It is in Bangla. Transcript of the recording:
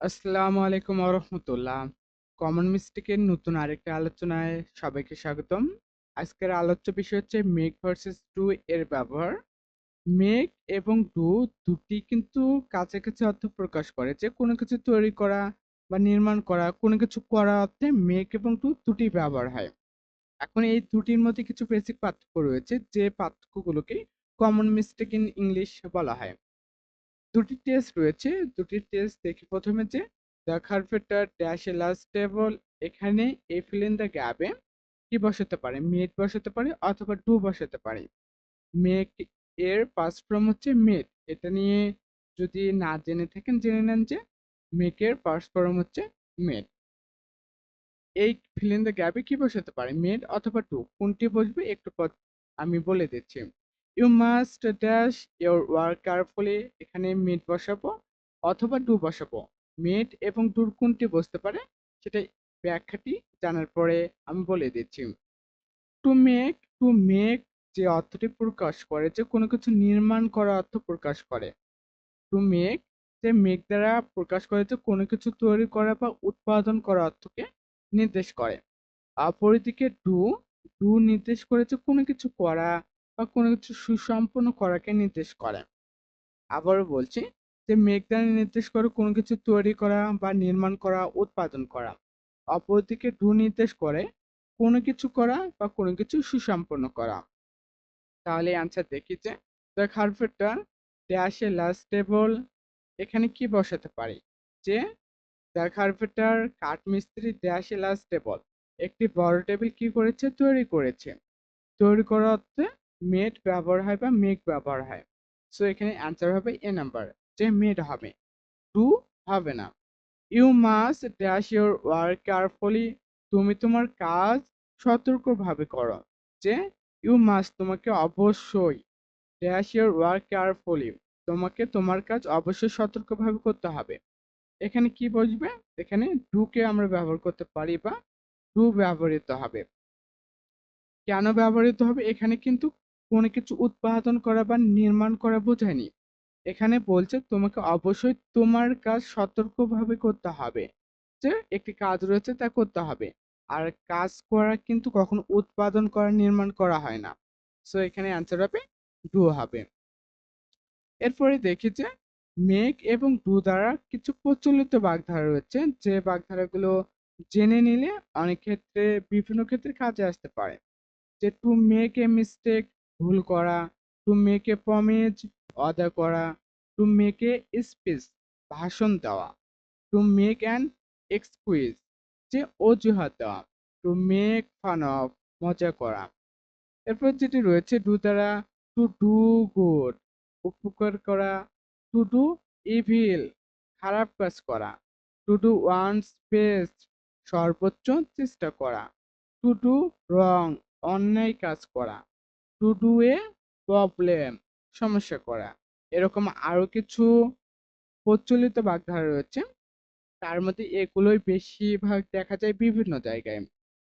আসসালামু আলাইকুম রহমতুল্লাহ কমন মিস্টেকের নতুন আরেকটা আলোচনায় সবাইকে স্বাগতম। আজকের আলোচ্য বিষয় হচ্ছে মেক ভার্সেস ডু এর ব্যবহার। মেক এবং ডু দুটি কিন্তু কাছাকাছি অর্থ প্রকাশ করে যে কোনো কিছু তৈরি করা বা নির্মাণ করা, কোনো কিছু করা অর্থে মেক এবং ডু দুটি ব্যবহার হয়। এখন এই দুটির মধ্যে কিছু বেসিক পার্থক্য রয়েছে যে পার্থক্যগুলোকে কমন মিস্টেক ইন ইংলিশ বলা হয়। দুটি টেস্ট রয়েছে। দুটি টেস্ট দেখি প্রথমে যে the carpenter dash last table এখানে এ ফিল ইন দ্য গ্যাপে কি বসাতে পারে? মেড বসাতে পারে অথবা ডু বসাতে পারে। মেক এর পাস্ট ফর্ম হচ্ছে মেড এটা নিয়ে যদি না জেনে থাকেন, জেনে নেন যে মেকের পাস্ট ফর্ম হচ্ছে মেড এই ফিল ইন দ্য গ্যাপে কি বসাতে পারে? মেড অথবা টু কোনটি বসবে? একটু আমি বলে দিচ্ছি। You must dash your work carefully এখানে মেড বসাবো অথবা ডু বসাবো। মেড এবং ডুর কোনটি বসতে পারে সেটা ব্যাখ্যাটি জানার পরে আমি বলে দিচ্ছি। টু মেক টু মেক যে অর্থটি প্রকাশ করে, যে কোনো কিছু নির্মাণ করা অর্থ প্রকাশ করে। টু মেক যে মেক দ্বারা প্রকাশ করে, যে কোনো কিছু তৈরি করা বা উৎপাদন করা অর্থকে নির্দেশ করে। অপরদিকে ডু ডু নির্দেশ করেছে কোনো কিছু করা বা কোনো কিছু সুসম্পন্ন করাকে নির্দেশ করে। আবারও বলছি যে মেঘ দ্বারা নির্দেশ করে কোনো কিছু তৈরি করা বা নির্মাণ করা, উৎপাদন করা। অপরদিকে ডু নির্দেশ করে কোনো কিছু করা বা কোনো কিছু সুসম্পন্ন করা। তাহলে অ্যান্সার দেখি যে the carpenter dash last table এখানে কি বসাতে পারি? যে দ্য কার্পেটার কাঠমিস্ত্রি ড্যাশ লাস্ট টেবল একটি বড় টেবিল কি করেছে? তৈরি করেছে। তৈরি করা অর্থে মেড ব্যবহার হয় বা মেক ব্যবহার হয়। সো এখানে অ্যান্সার হবে এ নাম্বার যে মেড হবে। টু হবে না। You must dash your work carefully তুমি তোমার কাজ সতর্কভাবে করো, যে ইউ মাস্ট তোমাকে অবশ্যই ড্যাশ ইউর ওয়ার্ক কেয়ারফুলি তোমাকে তোমার কাজ অবশ্যই সতর্কভাবে করতে হবে। এখানে কি বসবে? এখানে ডুকে আমরা ব্যবহার করতে পারি বা ডু ব্যবহৃত হবে। কেন ব্যবহৃত হবে? এখানে কিন্তু কোনো কিছু উৎপাদন করা বা নির্মাণ করা বোঝায়নি। এখানে বলছে তোমাকে অবশ্যই তোমার কাজ সতর্কভাবে করতে হবে। যে একটি কাজ রয়েছে তা করতে হবে। আর কাজ করা কিন্তু কখনো উৎপাদন করা, নির্মাণ করা হয় না। সো এখানে অ্যান্সার হবে ডু হবে। এরপরে দেখি যে মেঘ এবং ডু দ্বারা কিছু প্রচলিত বাগধারা রয়েছে। যে বাগধারাগুলো জেনে নিলে অনেক ক্ষেত্রে, বিভিন্ন ক্ষেত্রে কাজে আসতে পারে। যে টু মেক এ মিস্টেক ভুল করা টু মেক এ প্রমিজ অদা করা টু মেক এ স্পিচ ভাষণ দেওয়া টু মেক অ্যান এক্সকুইজ যে অজুহাত দেওয়া টু মেক ফান অফ মজা করা। এরপর যেটি রয়েছে ডু দ্বারা টু ডু গুড উপকার করা টু ডু ইভিল খারাপ কাজ করা টু ডু ওয়ান্স বেস্ট সর্বোচ্চ চেষ্টা করা টু ডু রং অন্যায় কাজ করা। টু ডু এ প্রবলেম সমস্যা করা। এরকম আরও কিছু প্রচলিত বাগধারা রয়েছে। তার মধ্যে এগুলোই বেশিরভাগ দেখা যায় বিভিন্ন জায়গায়।